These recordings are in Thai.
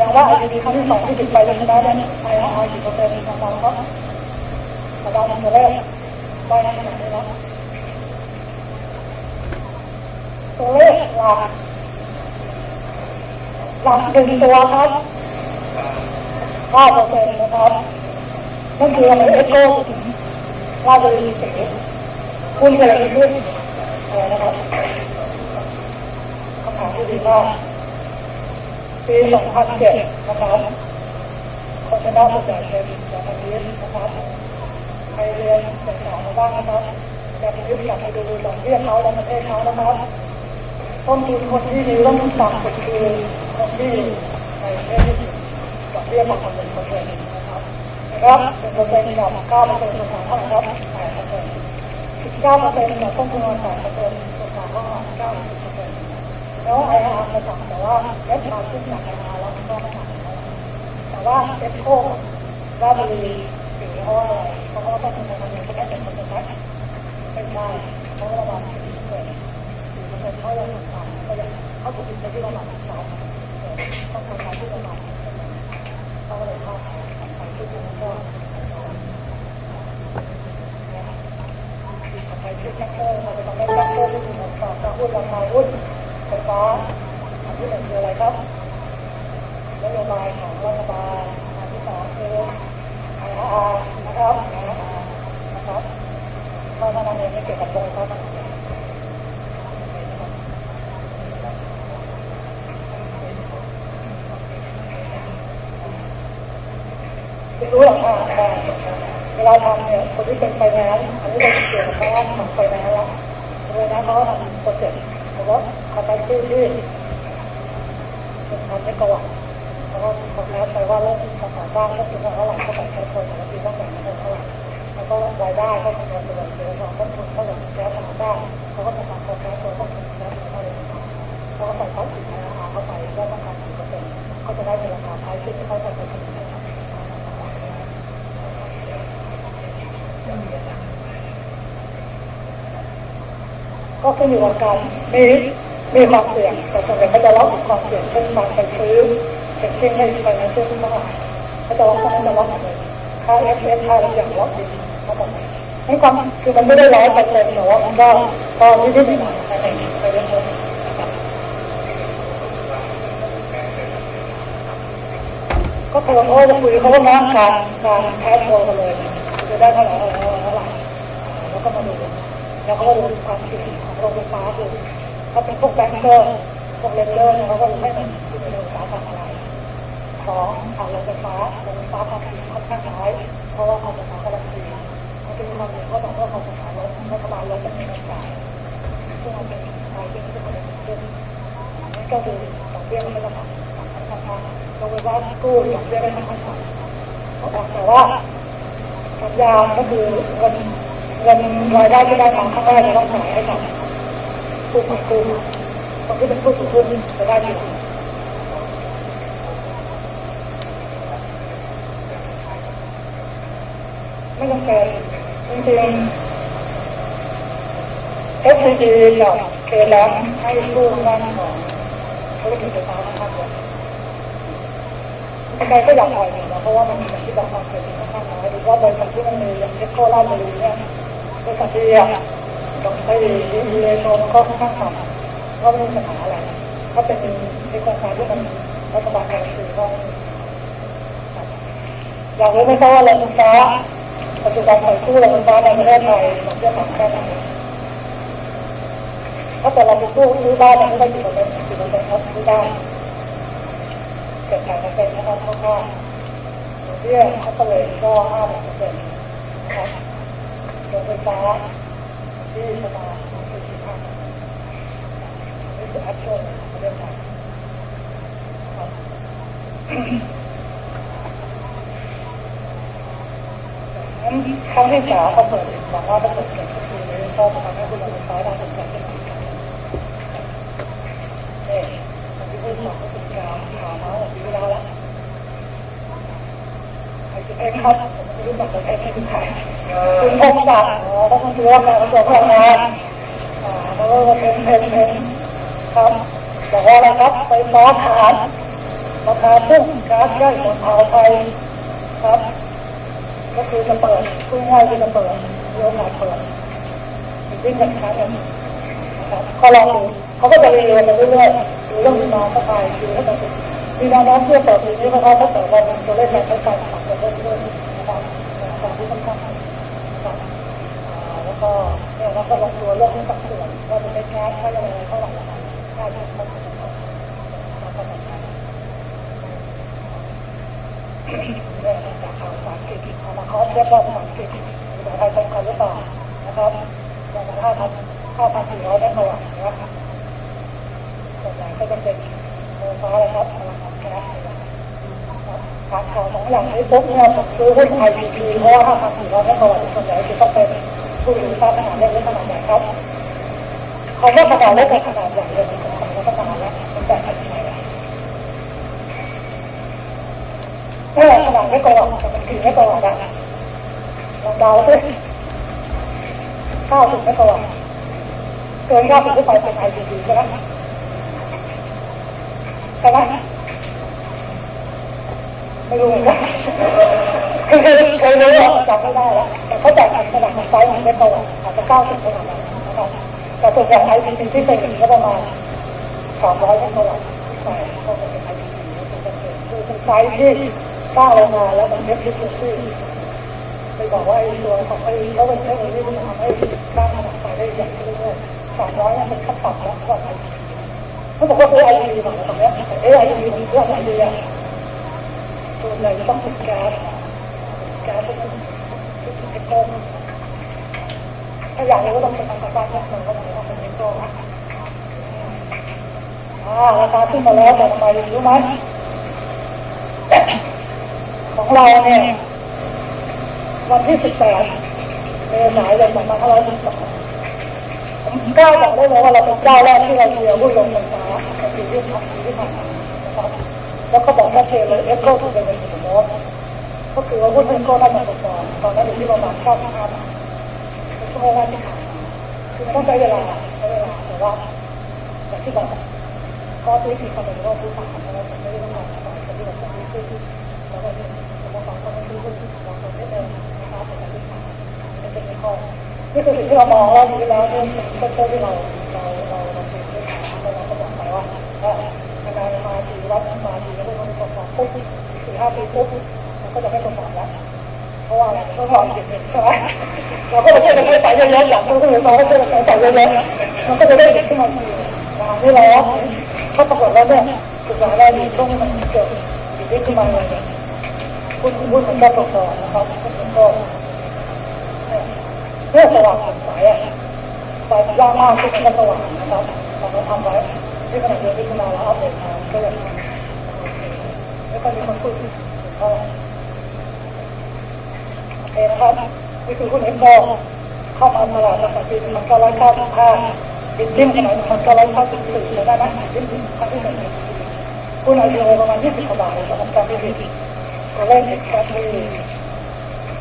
ดงว่าไอทีครั้งที่สองที่ติดไปเลยนะเนี่ยไออาร์กี่เปอร์เซ็นต์ของเราครับกระดานตัวแรกได้ขนาดนี้แล้วตัวเลขหลักหลักหนึ่งตัวครับห้าเปอร์เซ็นต์นะครับนั่นคืออะไรเอ็กโก้ถึงราชบุรีเสกคุณอะไรขึ้นอะไรนะครับคำถามที่ดีมาก ปี2007นเจ็ดนะครับคนชนะผู้ใหญ่เป็นจากทางนี้นะครับใครเรียนศึกษามาบ้างนะครับจากนี้อยากไปดูดอกเบี้ยเขาและประเทศเขานะครับต้นทุนคนที่ดีต้องต่ำสุดคือคนที่ในประเทศที่ดอกเบี้ยต่ำกว่าหนึ่งเปอร์เซ็นต์นะครับนะครับหนึ่งเปอร์เซ็นต์กับเก้าเปอร์เซ็นต์ส่วนต่างเท่าไหร่ครับแปดเปอร์เซ็นต์สิบเก้าเปอร์เซ็นต์กับต้นทุนแปดเปอร์เซ็นต์ส่วนต่างเท่าไหร่เก้าเปอร์เซ็นต์ ไออาร์จะต่ำแต่ว่าเอสมาขึ้นจากไออาแล้วก็ไม่ต่ำแต่ว่าเอสโคราชบุรีหรือเพราะอะไรเพราะว่าต้องทำงานในแค่เจ็ดเปอร์เซ็นต์นไม่ใช่เพราะว่าประมาณสี่เปอร์เซ็นต์สี่เปอร์เซ็นเขายังต่ำก็ยังเขาถูกติดไปที่ระมาณสามต้องทำการที่ระมาณเขาเลยเข้าไปที่ตรงนั้นก็ไปที่แคปเตอร์เราไปทำให้แคปเตอร์ที่มีผลต่อการหุ้นราคาหุ้นไฟฟ้าอันที่หนึ่งคืออะไรครับนโย บายของรัฐบาลอันที่สองคือไออาร์นะครับนะครับก็ท่านนั้นเองไม่เกี่ยวกับโรงไฟฟ้าไม่รู้หรอกค่ะเวลาทำเนี่ยคนที่เป็นไฟแนนซ์อันนี้เราเกี่ยวกับการของไฟแนนซ์แล้วเลยนะเขาทำโปรเจกต์แต่ว่าเขาไปชื่อที่เป็นทำให้ก่อน แล้วก็คำแนะไปว่าเรื่องภาษาบ้างก็คือว่าเท่าไหร่ก็แบ่งแค่คนแต่ละปีต้องแบ่งคนเท่าไหร่แล้วก็รายได้ก็คำนวณไปเลยเดี๋ยวเราต้นทุนเท่าไหร่แก้วทำได้เขาก็จะทำโปรแกรมตัวต้นทุนแก้วเท่าไหร่เขาก็ใส่ข้อสินค้าเข้าไปก็ต้องการกี่เปอร์เซ็นต์เขาจะได้เป็นราคาท้ายที่เขาจะไปผลิตนะครับก็ขึ้นอยู่กับการมีมีความเสี่ยงแต่ส่วนใหญ่เขาจะล็อกความเสี่ยงเช่นการไปซื้อ เช็คกิ้งให้ไฟแนนซ์ที่ต้องเขาจะล็อกเขาจะล็อกเลยค่าเอฟเอฟค่าอะไรอย่างล็อกดีเขาบอกให้ความคือมันไม่ได้ร้อยเปอร์เซ็นต์แต่ว่ามันก็ก็นิดนิดหน่อยไปไปเรื่อยๆก็คือเขาจะคุยเขาก็นั่งการการแคสโตกันเลยจะได้เท่าไหร่เท่าไหร่เท่าไหร่แล้วก็มาดูแล้วก็ดูความเสี่ของโรงไฟฟ้าดูเขาเป็นพวกแบงก์เกอร์พวกเลนเดอร์เขาก็รู้ให้มันอนในอุตสาหกรรมอะไร สองทางโรงไฟฟ้าโรงไฟฟ้าความเสี่ค่อนข้างน้อยเพราะว่าความไฟฟ้าการันตีเขาเป็นความเสี่ยงก็ต้องว่าความไฟฟ้าลดรัฐบาลลดจะมีเงินจ่ายซึ่งมันเป็นรายที่ที่มันเป็นขึ้นก็คือดอกเบี้ยไม่ต้องต่ำนะคะโรงไฟฟ้ากู้ดอกเบี้ยได้ไม่ค่อนข้างต่ำแต่ว่าสัญญาก็คือเงินเงินรายได้ที่ได้มาข้างแรกจะต้องจ่ายให้กับผู้ถือหุ้นคนที่เป็นผู้ถือหุ้นจะได้ ดีไม่จำเป็นจริงๆ FCG กับเคแลมให้ผู้ด้านของธุรกิจไฟฟ้าค่อนข้างเยอะใครก็อยากปล่อยหนึ่นะเพราะว่ามันมีที่บอกความเสี่ยงค่อนข้างน้อยหรือว่าบริษัทที่มันมีอย่างเทสโก้ราชบุรีเนี่ยบริษัทที่อะต้องใช้ดีเลยชมก็ค่อนข้างต่ำก็ไม่มีปัญหาอะไรถ้าเป็นในโครงการที่มันรัฐบาลการันตีก็อยากรู้ไหมครับว่าโรงไฟฟ้า ปัจจุบันปล่อยกู้โรงไฟฟ้าในประเทศไทยมันจะต่ำแค่ไหนถ้าแต่เราไปกู้ซื้บ้านเราไม่ได้กี่เปร์เซ็นต์กี่เปอร์เซ็นครับซื้บ้านเกิดการเกษตรนะครับคร่าวๆดอกเบี้ยเขาก็เลยก็ห้าเปอร์เซ็นต์นะครับโรงไฟฟ้าที่ประมาณสี่สิบห้านี่คือแอคชั่นของประเทศไทย ครั้งที่สาเขาเปิดบอกว่าถ้าเปิดเกิดก็คือก็จะทำให้คุณลงไฟฟ้าได้ผลการเป็นการเนี่ยที่พูดสองก็เป็นการถามมาปีที่แล้วแล้วใครจะเอ็กครับผมไม่รู้จักแต่เอ็กให้คุณใครคุณพงศักดิ์อ๋อต้องมาดูว่าการกระทรวพลังงานอ่าแล้วก็เป็นเพนเพนครับบอกว่าอะไรครับไฟฟ้าฐานราคาพุ่งกาซย่อยของอ่าวไทยครับ ก็คือจะเปิดพูดง่ายคือจะเปิดมีโอกาสเปิดดิ้นกันครั้งนึงนะครับก็ลองดูเขาก็จะเรียนไปเรื่อยๆดูเรื่องดีมาเข้าไปดูให้มันมีแนวโน้มที่จะเปิดปีนี้นะครับถ้าเกิดว่ามันตัวเลขการใช้จ่ายต่างกันเพิ่มขึ้นะครับตามที่ต้องการนะครับแล้วก็เนี่ยเราก็ลองดูเรื่องที่สัดส่วนว่าจะเป็นแก๊สใช้อะไรเท่าไหร่ค่าที่มันแล้วก็แบบนั้นเนี่ย จากทางภาษาอังกฤษเอามาคอสเทียบว่าภาษาอังกฤษภาษาไทยตรงกันหรือเปล่านะครับประมาณห้าพันห้าพันสี่ร้อยเมกะวัตต์นะครับส่วนใหญ่ก็จะเป็นไฟฟ้าเลยครับพลังงานแก๊สขาดข่าวสองอย่างนี้ปุ๊บเนี่ยผมซื้อหุ้นไอพีพีเพราะว่าห้าพันสี่ร้อยเมกะวัตต์ส่วนใหญ่จะต้องเป็นผู้ถือทรัพย์ขนาดเล็กหรือขนาดใหญ่ครับคำว่าขนาดเล็กกับขนาดใหญ่เนี่ยมันเป็นของขนาดแล้วมันแตกกันยังไงถ้าขนาด ไม่กรอบแต่มันกี่ไม่กรอบอะลองเดาสิเก้าสิบไม่กรอบเกินเก้าสิบขึ้นไปเป็นไอพีพีใช่ไหมใช่ไหมไม่รู้นกันคือคือเคยรู้จำไม่ได้แล้วแต่เขาจัดขนาดไซส์ไม่กรอบอาจจะเก้าสิบขนาดนั้นนะครับแต่ส่วนใหญ่ไอพีพีที่เป็นก็ประมาณสามร้อยไม่กรอบใช่ก็เป็นไอพีพีคือเป็นไซส์ที่ สร้างโรงงาแล้วมันเอฟฟิเชนซี่ไปบอกว่าไอ้ตัวของไอ้เขาเป็นเทคโนโลยีที่ทำให้สร้างขนาไฟได้ใหญ่ขึ้นเรื่อยๆสามร้อยมันขั้นต่ำแล้วก็ไอพีเขาบอกว่าเอไอพีมาตรงนี้เอไอพีมันเรื่องอะไรดีอะส่วนใหญ่จะต้องเป็นแก๊สแก๊สที่เป็นเอ็กโคถ้าอยากรู้ก็ต้องเป็นทางการบ้านนิดหนึ่งก็ต้องเป็นเอ็กโคนอ่าราคาขึ้นมาแล้วแต่ทำไมรู้ไหม เราเนี่ยวันที่18เมษายน2512ผมกล้าบอกได้เลยว่าเราเป็นเจ้าแรกที่เราเดียวหุ้ลงไฟฟ้าในปีที่ผ่านปีที่ผ่านมานะครับแล้วก็บอกชัดเจนเลยเอ็กโก้ที่เป็นเงินสมมติก็คือว่าหุ้นเอ็กโก้ได้มาตก่อนตอนนั้นอยู่ที่ประมาณ95บาทในช่วงแรกที่ผ่านคือมันต้องใช้เวลาใช้เวลาแต่ว่าอย่างที่บอกข้อที่มีความเป็นโรคผู้ผ่านเพราะเราไม่ได้ต้องการสบายที่เราจะมีขึ้นแล้วก็สมองก็ไม่รู้ขึ้นเราคนไม่เดินนะครับแต่ที่ผ่านมันเป็นข้อ นี่คือสิ่งที่เรามองว่าดีแล้วเนี่ยเป็นต้นที่เราเราเราเราเป็นเรื่องเราเราก็บอกไปว่าว่าการมาทีวัดมาทีแล้วก็มีคนสอบปุ๊บสี่ห้าปีปุ๊บมันก็จะไม่คนสอบแล้วเพราะว่าอะไร เพราะเราเด็กๆใช่ไหมเราก็จะช่วยกันใส่เยอะๆอย่างที่คุณบอกว่าช่วยกันใส่เยอะๆมันก็จะได้เด็กขึ้นมาทีนี่เราถ้าปรากฏว่าเนี่ยศึกษาได้ดีต้องมันเกิดสิ่งที่ขึ้นมายคุณคุณมันก็ตกต่อนะครับคุณก็เพื่อสว่างสดใสอะไฟยากมากที่มันก็สว่างนะครับเราก็ทำไว้ที่ขณะเดียวกันที่มาแล้วอัปเดตมาก็ยังแล้วก็มีคนพูดถึงก็โอเคนะครับนี่คือคุณเอ็กโกเข้ามาตลาดตั้งแต่ปี1995บินดิ้นสมัยมันก็ร้อยเท่าสิบสี่ได้ไหมดิ้นครั้งที่หนึ่งคุณไอเดียประมาณยี่สิบกว่าบาทสำหรับการผลิตตัวเลขเอ็กซ์แคทที่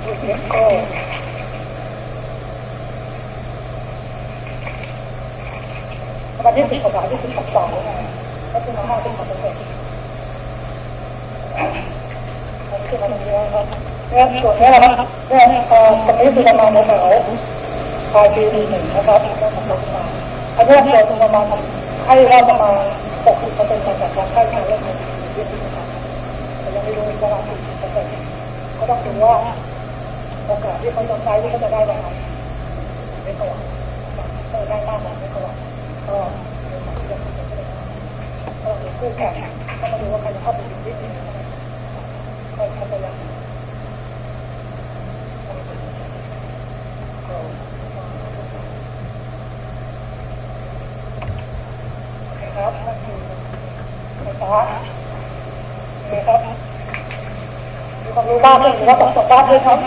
ดูเอ็กโก้ประมาณ ยี่สิบกว่าบาทยี่สิบสองก็คือมาห้าสิบกว่าเปอร์เซ็นต์อันนี้คือมาตรงนี้ครับเนี่ยส่วนนี้นะครับเนี่ยตรงนี้คือประมาณแถวปลายปีหนึ่งนะครับก็สำหรับมาอันนี้เกิดประมาณให้ว่าประมาณ60เปอร์เซ็นต์จากการให้การเล่นในที่ที่ทำแต่ยังไม่รู้ประมาณ40เปอร์เซ็นต์ก็ต้องดูว่าโอกาสที่เขาจะใช้ที่เขาจะได้แบบไหนไม่ก่อนเออได้มากกว่าไม่ก่อน ก็เดี๋ยวที่จะพูดกันเลยก็เดี๋ยวคู่แข่งก็มาดูว่าใครจะเข้าไปถึงที่นี่ใครใครจะยังครับนั่นคือไฟฟ้านะครับมีความรู้บ้างไหมหรือว่าต้องสอบบ้างด้วยครับ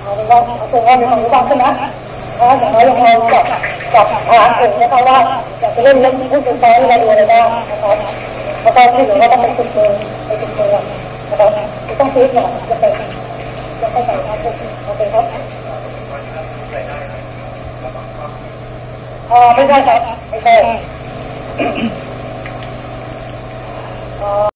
เอาเป็นว่าเอาเป็นว่ามีความรู้บ้างใช่ไหมนะอย่างน้อยยังเราจับ จับทางถึงนะคะว่าจะเล่นเล่นพูดถึงตอนที่เราดูอะไรบ้างนะคะแล้วก็ที่เหลือก็ต้องไปฝึกเองเปฝึกเองนะครับต้องซื้อก่อนจะเป็นจะเข้าใจมากขึ้นโอเคครับอ๋อไม่ใช่ครับไม่ใช่